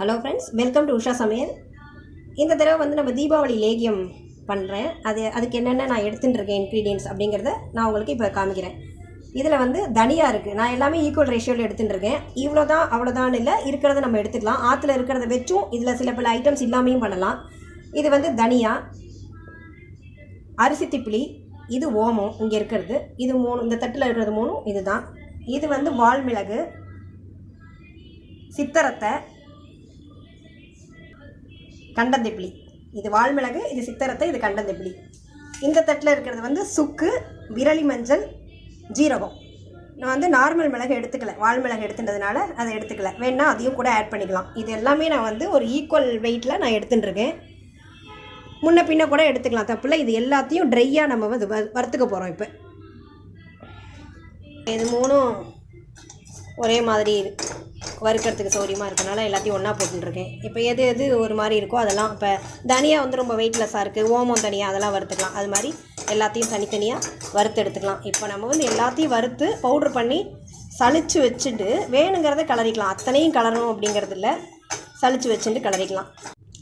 Hello friends welcome to Usha சமையல் இந்த தடவை வந்து நம்ம தீபாவளி லேகியம் பண்ணுறேன் அது அதுக்கு என்னென்ன நான் எடுத்துகிட்டு இருக்கேன் இன்க்ரீடியன்ஸ் அப்படிங்கிறத நான் உங்களுக்கு இப்போ காமிக்கிறேன். இதில் வந்து தனியாக இருக்குது நான் எல்லாமே ஈக்குவல் ரேஷியோவில் எடுத்துகிட்டு இருக்கேன். இவ்வளோ தான் அவ்வளோதான் இல்லை இருக்கிறத நம்ம எடுத்துக்கலாம். ஆற்றுல இருக்கிறத வச்சும் இதில் சில பல ஐட்டம்ஸ் இல்லாமையும் பண்ணலாம். இது வந்து தனியா அரிசி திப்பிலி இது ஓமம் இங்கே இருக்கிறது. இது மூணு இந்த தட்டில் இருக்கிறது மூணும் இதுதான். இது வந்து வால்மிளகு சித்தரத்தை கண்டந்திப்பிலி. இது வால்மிளகு இது சித்தரத்தை இது கண்டந்திப்பிலி. இந்த தட்டில் இருக்கிறது வந்து சுக்கு விரலி மஞ்சள் ஜீரகம். நான் வந்து நார்மல் மிளகு எடுத்துக்கல. வால்மிளகு எடுத்துட்டதுனால அதை எடுத்துக்கல. வேணால் அதையும் கூட ஆட் பண்ணிக்கலாம். இது எல்லாமே நான் வந்து ஒரு ஈக்குவல் வெயிட்டில் நான் எடுத்துட்டுருக்கேன் முன்ன பின்ன கூட எடுத்துக்கலாம். தப்பில்ல இது எல்லாத்தையும் ட்ரையாக நம்ம வந்து வறுத்துக்க போகிறோம் இப்போ. இது மூணும் ஒரே மாதிரி இருக்குது வறுக்கிறதுக்கு சௌரியமாக இருக்கனால எல்லாத்தையும் ஒன்றா போட்டுருக்கேன். இப்போ எது எது ஒரு மாதிரி இருக்கோ அதெல்லாம் இப்போ தனியாக வந்து ரொம்ப வெயிட்லெஸ்ஸாக இருக்குது ஓமம் தனியாக அதெல்லாம் வறுத்துக்கலாம். அது மாதிரி எல்லாத்தையும் தனித்தனியாக வறுத்து எடுத்துக்கலாம். இப்போ நம்ம வந்து எல்லாத்தையும் வறுத்து பவுட்ரு பண்ணி சளிச்சு வச்சுட்டு வேணுங்கிறத கிளறிக்கலாம் அத்தனையும் கலரணும் அப்படிங்கிறது இல்லை. சளிச்சு வச்சுட்டு கிளறிக்கலாம்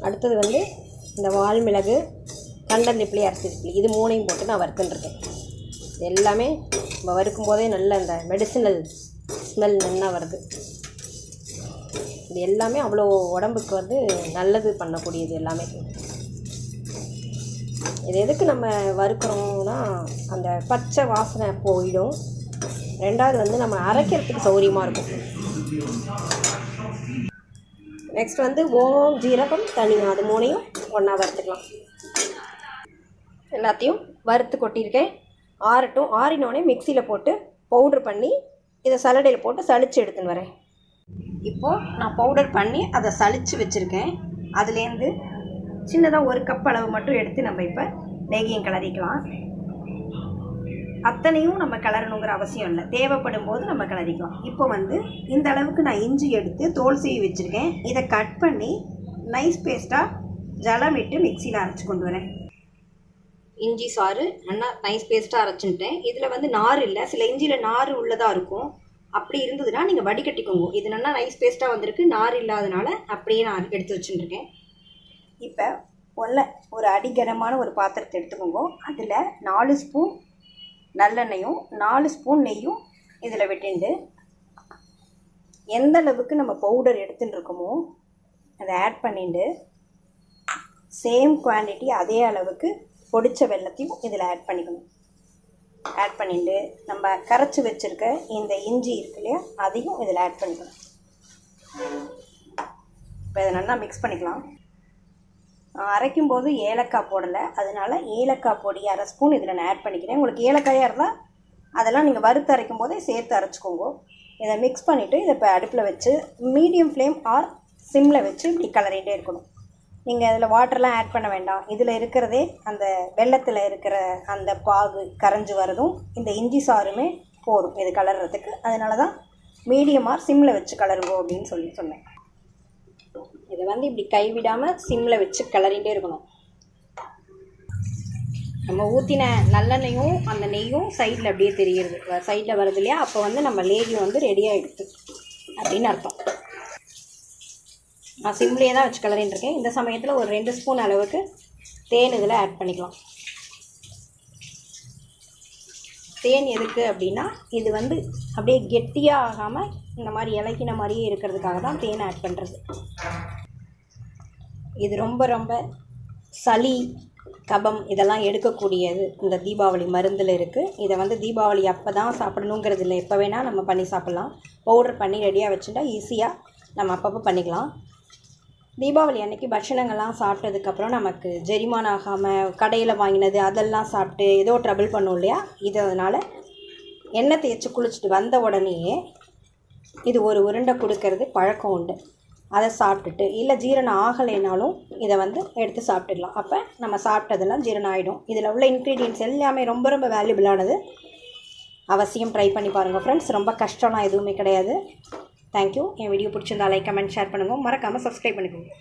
அடுத்தது வந்து இந்த வால்மிளகு கண்டந்திப்பிலி அரிசி இது மூணையும் போட்டு நான் வறுத்துட்டுருக்கேன் இது எல்லாமே நம்ம வறுக்கும் போதே நல்ல இந்த மெடிசினல் ஸ்மெல் நல்லா வருது. இது எல்லாமே அவ்வளோ உடம்புக்கு வந்து நல்லது பண்ணக்கூடியது எல்லாமே. இது எதுக்கு நம்ம வறுக்கிறோம்னா அந்த பச்சை வாசனை போயிடும். ரெண்டாவது வந்து நம்ம அரைக்கிறதுக்கு சௌகரியமாக இருக்கும். நெக்ஸ்ட் வந்து ஓமம் ஜீரகம் தனி அது மூணையும் ஒன்றா வறுத்துக்கலாம். எல்லாத்தையும் வறுத்து கொட்டியிருக்கேன். ஆறட்டும் ஆறினோடனே மிக்சியில் போட்டு பவுட்ரு பண்ணி இதை சலடையில் போட்டு சளிச்சு எடுத்துன்னு வரேன். இப்போது நான் பவுடர் பண்ணி அதை சளிச்சு வச்சுருக்கேன். அதுலேருந்து சின்னதாக ஒரு கப் அளவு மட்டும் எடுத்து நம்ம இப்போ லேகியம் கிளறிக்கலாம். அத்தனையும் நம்ம கிளறணுங்கிற அவசியம் இல்லை. தேவைப்படும் போது நம்ம கிளறிக்கலாம். இப்போ வந்து இந்த அளவுக்கு நான் இஞ்சி எடுத்து தோல் சீவி வச்சுருக்கேன். இதை கட் பண்ணி நைஸ் பேஸ்ட்டாக ஜலம் விட்டு மிக்சியில் அரைச்சி கொண்டு வரேன். இஞ்சி சாறு நல்லா நைஸ் பேஸ்ட்டாக அரைச்சுட்டேன் இதில் வந்து நார் இல்லை. சில இஞ்சியில் நார் உள்ளதாக இருக்கும். அப்படி இருந்ததுன்னா நீங்கள் வடிகட்டிக்கோங்க இது நல்லா நைஸ் பேஸ்ட்டாக வந்திருக்கு. நார் இல்லாதனால அப்படியே நான் எடுத்து வச்சுட்டுருக்கேன் இப்போ ஒல்ல ஒரு அடிகரமான ஒரு பாத்திரத்தை எடுத்துக்கோங்க. அதில் நாலு ஸ்பூன் நல்லெண்ணெயும் நாலு ஸ்பூன் நெய்யும் இதில் விட்டுண்டு. எந்த அளவுக்கு நம்ம பவுடர் எடுத்துட்டு இருக்கோமோ அதை ஆட் பண்ணிட்டு சேம் குவான்டிட்டி அதே அளவுக்கு பொடிச்ச வெல்லத்தையும் இதில் ஆட் பண்ணிக்கணும். ஆட் பண்ணிட்டு நம்ம கரைச்சி வச்சுருக்க இந்த இஞ்சி இருக்கு இல்லையா அதையும் இதில் ஆட் பண்ணிக்கலாம். இப்போ இதை நல்லா மிக்ஸ் பண்ணிக்கலாம். அரைக்கும்போது அரைக்கும் போது ஏலக்காய் போடலை அதனால ஏலக்காய் பொடி அரை ஸ்பூன் இதில் நான் ஆட் பண்ணிக்கிறேன். உங்களுக்கு ஏலக்காயாக இருந்தால் அதெல்லாம் நீங்கள் வறுத்து அரைக்கும் போதே சேர்த்து அரைச்சிக்கோங்க. இதை மிக்ஸ் பண்ணிவிட்டு இதை இப்போ அடுப்பில் வச்சு மீடியம் ஃப்ளேம் ஆர் சிம்மில் வச்சு இப்படி கலரிகிட்டே இருக்கணும். நீங்கள் அதில் வாட்டர்லாம் ஆட் பண்ண வேண்டாம். இதில் இருக்கிறதே அந்த வெள்ளத்தில் இருக்கிற அந்த பாகு கரைஞ்சி வரதும் இந்த இஞ்சி சாருமே போதும். இது கலர்றதுக்கு. அதனால தான் மீடியமாக சிம்மில் வச்சு கலருவோம் அப்படின்னு சொல்லி சொன்னேன். இதை வந்து இப்படி கைவிடாமல் சிம்மில் வச்சு கலரிகிட்டே இருக்கணும். நம்ம ஊற்றின நல்லெண்ணெயும் அந்த நெய்யும் சைடில் அப்படியே தெரியுது. சைடில் வருது இல்லையா? அப்போ வந்து நம்ம லேகியம் வந்து ரெடி ஆகிடுது அப்படின்னு அர்த்தம். நான் சிம்லேயே தான் வச்சு கிளறின்னு இருக்கேன். இந்த சமயத்தில் ஒரு ரெண்டு ஸ்பூன் அளவுக்கு தேன் இதில் ஆட் பண்ணிக்கலாம். தேன் எதுக்கு அப்படின்னா இது வந்து அப்படியே கெட்டியாக ஆகாமல் இந்த மாதிரி இலக்கின மாதிரியே இருக்கிறதுக்காக தான் தேன் ஆட் பண்ணுறது இது ரொம்ப ரொம்ப சளி கபம் இதெல்லாம் எடுக்கக்கூடியது. இந்த தீபாவளி மருந்தில் இருக்குது இதை வந்து தீபாவளி அப்போ தான் சாப்பிடணுங்கிறது இல்லை. எப்போ வேணால் நம்ம பண்ணி சாப்பிட்லாம். பவுடர் பண்ணி ரெடியாக வச்சுட்டா ஈஸியாக நம்ம அப்பப்போ பண்ணிக்கலாம். தீபாவளி அன்னைக்கு பட்சணங்கள்லாம் சாப்பிட்டதுக்கப்புறம் நமக்கு ஜெரிமான் ஆகாமல் கடையில் வாங்கினது அதெல்லாம் சாப்பிட்டு ஏதோ ட்ரபிள் பண்ணும் இல்லையா? இது அதனால் எண்ணெய் தேய்ச்சி குளிச்சுட்டு வந்த உடனேயே இது ஒரு உருண்டை கொடுக்கறது பழக்கம் உண்டு. அதை சாப்பிட்டுட்டு இல்லை ஜீரணம் ஆகலைனாலும் இதை வந்து எடுத்து சாப்பிட்டுடலாம். அப்போ நம்ம சாப்பிட்டதெல்லாம் ஜீரணம் ஆகிடும் இதில் உள்ள இன்க்ரீடியன்ஸ் எல்லாமே ரொம்ப ரொம்ப வேல்யூபிளானது அவசியம் ட்ரை பண்ணி பாருங்கள் ஃப்ரெண்ட்ஸ் ரொம்ப கஷ்டம்லாம் எதுவுமே கிடையாது. Thank you. என் வீடியோ பிடிச்சிருந்தா லைக் கமெண்ட் ஷேர் பண்ணுங்கள் மறக்காமல் சப்ஸ்கிரைப் பண்ணிக்கோங்க